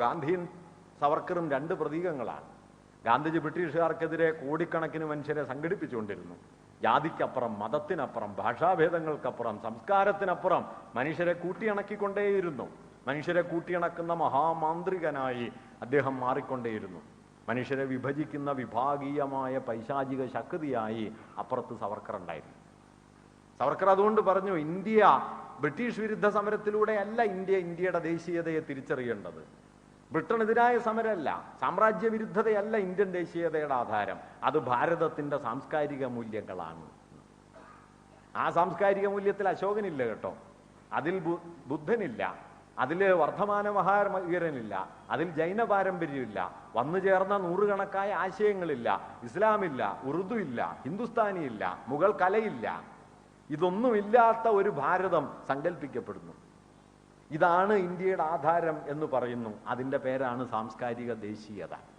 ഗാന്ധിയും സവർക്കറും രണ്ട് പ്രതീകങ്ങളാണ്. ഗാന്ധിജി ബ്രിട്ടീഷുകാർക്കെതിരെ കോടിക്കണക്കിന് മനുഷ്യരെ സംഘടിപ്പിച്ചുകൊണ്ടിരുന്നു. ജാതിക്കപ്പുറം മതത്തിനപ്പുറം ഭാഷാഭേദങ്ങൾക്കപ്പുറം സംസ്കാരത്തിനപ്പുറം മനുഷ്യരെ കൂട്ടിയിണക്കിക്കൊണ്ടേയിരുന്നു. മനുഷ്യരെ കൂട്ടിയിണക്കുന്ന മഹാമാന്ത്രികനായി അദ്ദേഹം മാറിക്കൊണ്ടേയിരുന്നു. മനുഷ്യരെ വിഭജിക്കുന്ന വിഭാഗീയമായ പൈശാചിക ശക്തിയായി അപ്പുറത്ത് സവർക്കർ ഉണ്ടായിരുന്നു സവർക്കർ അതുകൊണ്ട് പറഞ്ഞു ഇന്ത്യ ബ്രിട്ടീഷ് വിരുദ്ധ സമരത്തിലൂടെ അല്ല ഇന്ത്യ ഇന്ത്യയുടെ ദേശീയതയെ തിരിച്ചറിയേണ്ടത്. ബ്രിട്ടനെതിരായ സമരമല്ല സാമ്രാജ്യ വിരുദ്ധതയല്ല ഇന്ത്യൻ ദേശീയതയുടെ ആധാരം. അത് ഭാരതത്തിന്റെ സാംസ്കാരിക മൂല്യങ്ങളാണ്. ആ സാംസ്കാരിക മൂല്യത്തിൽ അശോകനില്ല കേട്ടോ. അതിൽ ബുദ്ധനില്ല. അതിൽ വർദ്ധമാന മഹാവീരനില്ല അതിൽ ജൈന പാരമ്പര്യമില്ല. വന്നു ചേർന്ന നൂറുകണക്കായ ആശയങ്ങളില്ല. ഇസ്ലാമില്ല ഉറുദു ഇല്ല ഹിന്ദുസ്ഥാനി ഇല്ല മുഗൾ കലയില്ല. ഇതൊന്നുമില്ലാത്ത ഒരു ഭാരതം സങ്കല്പിക്കപ്പെടുന്നു ഇതാണ് ഇന്ത്യയുടെ ആധാരം എന്ന് പറയുന്നു. അതിന്റെ പേരാണ് സാംസ്കാരിക ദേശീയത.